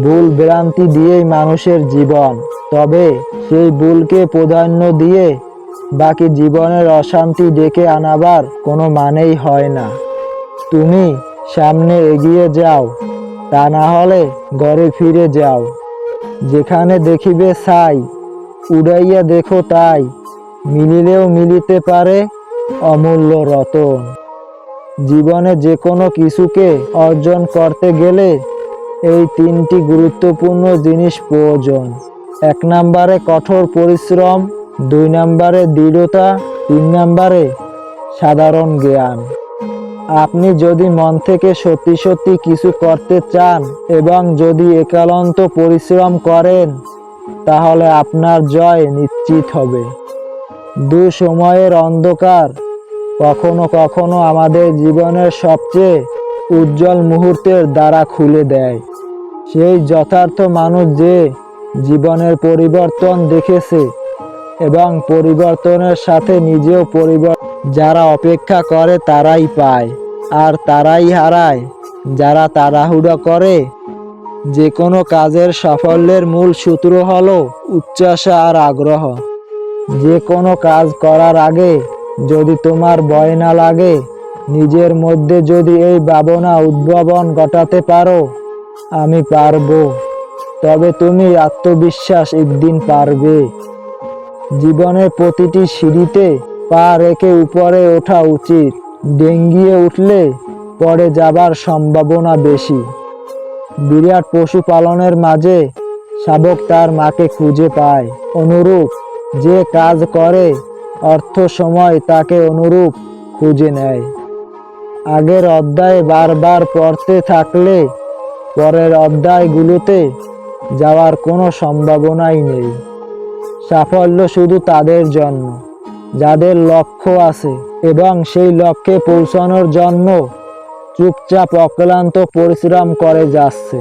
ভুল ভ্রান্তি দিয়েই মানুষের জীবন। তবে সেই ভুলকে প্রাধান্য দিয়ে বাকি জীবনের অশান্তি ডেকে আনাবার কোনো মানেই হয় না। তুমি সামনে এগিয়ে যাও, তা না হলে ঘরে ফিরে যাও। যেখানে দেখিবে ছাই, উড়াইয়া দেখো তাই, মিলিলেও মিলিতে পারে অমূল্য রতন। জীবনে যে কোনো কিছুকে অর্জন করতে গেলে এই তিনটি গুরুত্বপূর্ণ জিনিস প্রয়োজন। এক নম্বরে কঠোর পরিশ্রম, দুই নম্বরে দৃঢ়তা, তিন নম্বরে সাধারণ জ্ঞান। আপনি যদি মন থেকে সত্যি সত্যি কিছু করতে চান এবং যদি একান্ত পরিশ্রম করেন, তাহলে আপনার জয় নিশ্চিত হবে। দু সময়ের অন্ধকার। কখনো কখনো আমাদের জীবনের সবচেয়ে উজ্জ্বল মুহূর্তের দ্বারা খুলে দেয়। সেই যথার্থ মানুষ যে জীবনের পরিবর্তন দেখেছে এবং পরিবর্তনের সাথে নিজেও পরিবর্তন, যারা অপেক্ষা করে তারাই পায়, আর তারাই হারায়। যারা তাড়াহুড়ো করে, যে কোনো কাজের সাফল্যের মূল সূত্র হলো উচ্চাসা আর আগ্রহ। যে কোনো কাজ করার আগে যদি তোমার ভয় না লাগে, নিজের মধ্যে যদি এই ভাবনা উদ্ভাবন ঘটাতে পারো আমি পারব। তবে তুমি আত্মবিশ্বাস একদিন পারবে। জীবনের প্রতিটি সিঁড়িতে পা রেখে উপরে ওঠা উচিত। ডেঙ্গিয়ে উঠলে পরে যাবার সম্ভাবনা বেশি। বিরাট পশুপালনের মাঝে শাবক তার মাকে খুঁজে পায়। অনুরূপ যে কাজ করে, অর্থ সময় তাকে অনুরূপ খুঁজে নেয়। আগের অধ্যায় বারবার পড়তে থাকলে পরের অধ্যায়গুলোতে যাওয়ার কোনো সম্ভাবনাই নেই। সাফল্য শুধু তাদের জন্য, যাদের লক্ষ্য আছে, এবং সেই লক্ষ্যে পৌঁছানোর জন্য চুপচাপ অক্লান্ত পরিশ্রম করে যাচ্ছে।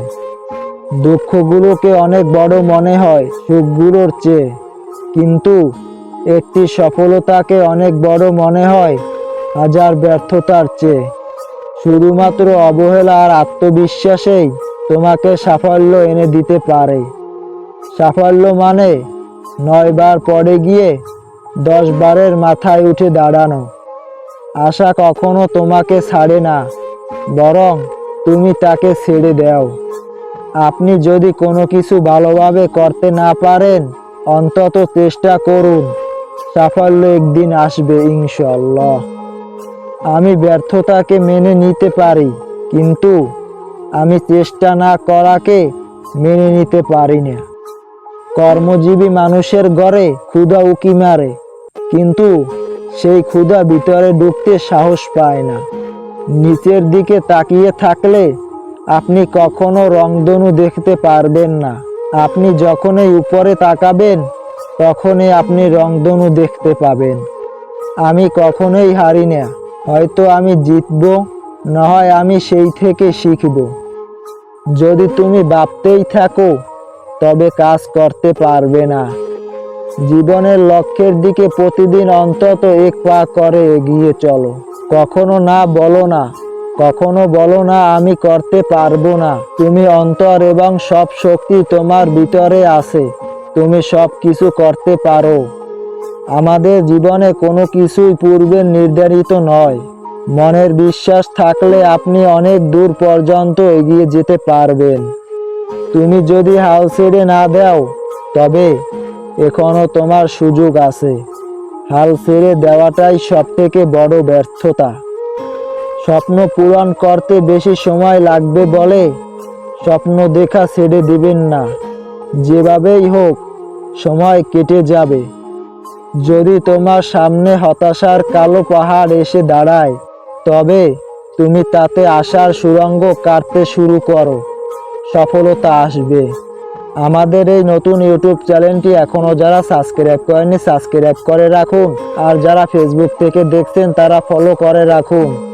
দুঃখগুলোকে অনেক বড় মনে হয় সুখগুলোর চেয়ে, কিন্তু একটি সফলতাকে অনেক বড় মনে হয় হাজার ব্যর্থতার চেয়ে। শুধুমাত্র অবহেলা আর আত্মবিশ্বাসেই তোমাকে সাফল্য এনে দিতে পারে। সাফল্য মানে নয় বার পড়ে গিয়ে দশ বারের মাথায় উঠে দাঁড়ানো। আশা কখনো তোমাকে ছাড়ে না, বরং তুমি তাকে ছেড়ে দাও। আপনি যদি কোনো কিছু ভালোভাবে করতে না পারেন, অন্তত চেষ্টা করুন। সাফল্য একদিন আসবে ইনশাল্লাহ আমি ব্যর্থতাকে মেনে নিতে পারি, কিন্তু আমি চেষ্টা না করাকে মেনে নিতে পারি না। কর্মজীবী মানুষের ঘরে ক্ষুধা উকি মারে, কিন্তু সেই ক্ষুধা ভিতরে ঢুকতে সাহস পায় না। নিচের দিকে তাকিয়ে থাকলে আপনি কখনো রংধনু দেখতে পারবেন না। আপনি যখনই উপরে তাকাবেন, তখনই আপনি রংধনু দেখতে পাবেন। আমি কখনোই হারি না, হয়তো আমি জিতব না হয় আমি সেই থেকে শিখব। যদি তুমি ভাবতেই থাকো, তবে কাজ করতে পারবে না। জীবনের লক্ষ্যের দিকে প্রতিদিন অন্তত এক পা করে এগিয়ে চলো। কখনো না বলো না, কখনো বলো না, আমি করতে পারব না। তুমি অন্তর এবং সব শক্তি তোমার ভিতরে আছে। তুমি সব কিছু করতে পারো। আমাদের জীবনে কোনো কিছুই পূর্বে নির্ধারিত নয়। মনের বিশ্বাস থাকলে আপনি অনেক দূর পর্যন্ত এগিয়ে যেতে পারবেন। তুমি যদি হাল ছেড়ে না দাও, তবে এখনও তোমার সুযোগ আছে। হাল ছেড়ে দেওয়াটাই সব থেকে বড় ব্যর্থতা। স্বপ্ন পূরণ করতে বেশি সময় লাগবে বলে স্বপ্ন দেখা ছেড়ে দিবেন না। যেভাবেই হোক, সময় কেটে যাবে। যদি তোমার সামনে হতাশার কালো পাহাড় এসে দাঁড়ায় তবে তুমি তাতে আসার সুরঙ্গ কাটতে শুরু করো। সফলতা আসবে। আমাদের এই নতুন ইউটিউব চ্যানেলটি এখনও যারা সাবস্ক্রাইব করেনি সাবস্ক্রাইব করে রাখুন। আর যারা ফেসবুক থেকে দেখছেন, তারা ফলো করে রাখুন।